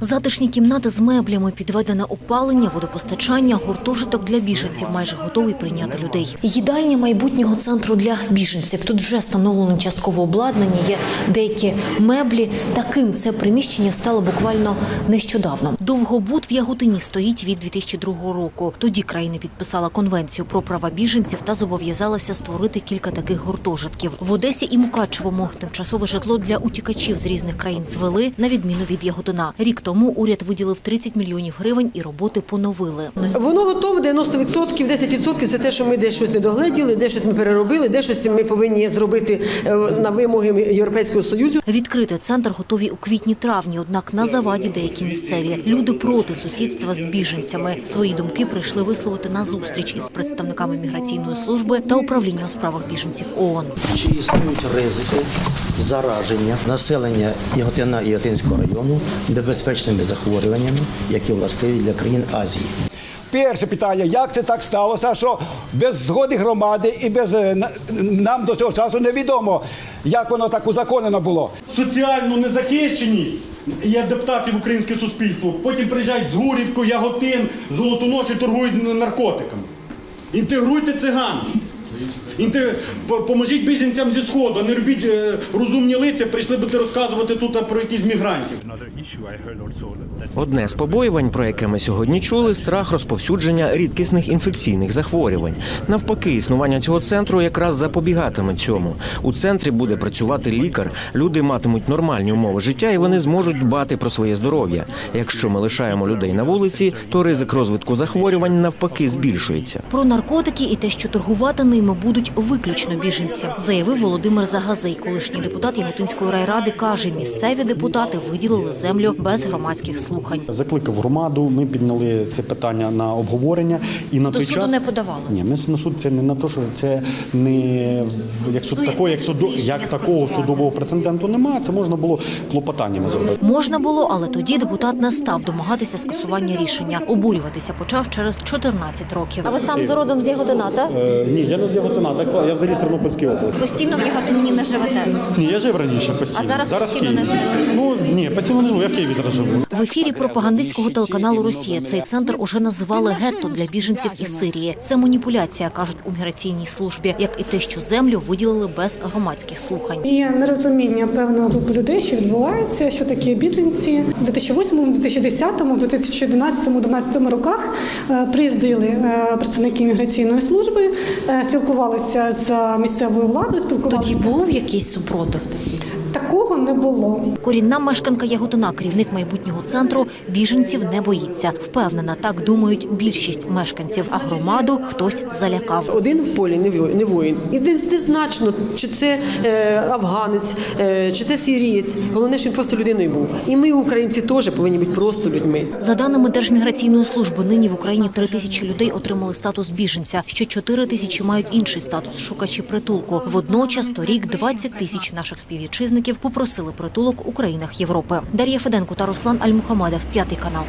Затишні кімнати з меблями, підведене опалення, водопостачання, гуртожиток для біженців майже готовий прийняти людей. Їдальня майбутнього центру для біженців. Тут вже встановлено часткове обладнання, є деякі меблі. Таким це приміщення стало буквально нещодавно. Довгобуд в Яготині стоїть від 2002 року. Тоді країна підписала конвенцію про права біженців та зобов'язалася створити кілька таких гуртожитків. В Одесі і Мукачевому тимчасове житло для утікачів з різних країн звели, на відміну від Яготина. Рік тому уряд виділив 30 мільйонів гривень і роботи поновили. Воно готове 90%, 10% це те, що ми десь щось не догледіли, де щось ми переробили, де щось ми повинні зробити е, на вимоги Європейського Союзу. Відкрити центр готові у квітні-травні, однак на заваді деякі місцеві. Люди проти сусідства з біженцями. Свої думки прийшли висловити на зустріч із представниками міграційної служби та управління у справах біженців ООН. Чи існують ризики зараження населення Яготина і Яготинського району небезпечними захворюваннями, які властиві для країн Азії? Перше питання, як це так сталося, що без згоди громади і без е, нам до цього часу невідомо, як воно так узаконено було. соціальну незахищеність є депутатів українське суспільство. Потім приїжджають з Гурівку, Яготин, Золотоноші торгують наркотиками. Інтегруйте циган. Інте... по- Поможіть біженцям зі сходу, не робіть е, розумні лиця, прийшли будете розказувати тут про якісь мігрантів. Одне з побоювань, про яке ми сьогодні чули, страх розповсюдження рідкісних інфекційних захворювань. Навпаки, існування цього центру якраз запобігатиме цьому. У центрі буде працювати лікар. Люди матимуть нормальні умови життя і вони зможуть дбати про своє здоров'я. Якщо ми лишаємо людей на вулиці, то ризик розвитку захворювань навпаки збільшується. Про наркотики і те, що торгувати ними будуть виключно біженці, заявив Володимир Загазий, колишній депутат Яготинської райради. каже, місцеві депутати виділили землю без громадських слухань. Закликав громаду, ми підняли це питання на обговорення і на До той суду час не подавали? Ні, ми на суд це не на те, що це не як суд Ну, такого, як суду, як такого судового прецеденту немає. Це можна було клопотаннями зробити. Можна було, але тоді депутат не став домагатися скасування рішення. Обурюватися почав через 14 років. А ви сам з родом з Яготина, так? Е, ні, я не з Яготина, я взагалі з Тернопільської області. Постійно в Яготині не живете. Ні, я жив раніше постійно. А зараз в постійно Києві. не живете? Ну ні, постійно не живу, я в Києві зараз живу. В ефірі пропагандистського телеканалу Росія цей центр уже називали гетто для біженців із Сирії. Це маніпуляція, кажуть у міграційній службі, як і те, що землю виділили без громадських слухань. І нерозуміння певної групи людей, що відбувається, що такі біженці в 2008, 2010, 2011, 2012 роках е, приїздили е, працівники міграційної служби, е, спілкувалися з місцевою владою, тоді був якийсь супротив. Такого не було. Корінна мешканка Яготина, керівник майбутнього центру, біженців не боїться. Впевнена, так думають більшість мешканців, а громаду хтось залякав. Один в полі не воїн. І десь не значно, чи це е, афганець, е, чи це сирієць. Головне, що він просто людиною був. І ми, українці, теж повинні бути просто людьми. За даними Держміграційної служби, нині в Україні три тисячі людей отримали статус біженця. Ще чотири тисячі мають інший статус шукачі притулку. Водночас торік 20 тисяч наших співвітчизників попросили притулок у країнах Європи. Дар'я Феденко та Руслан Альмухамадов, п'ятий канал.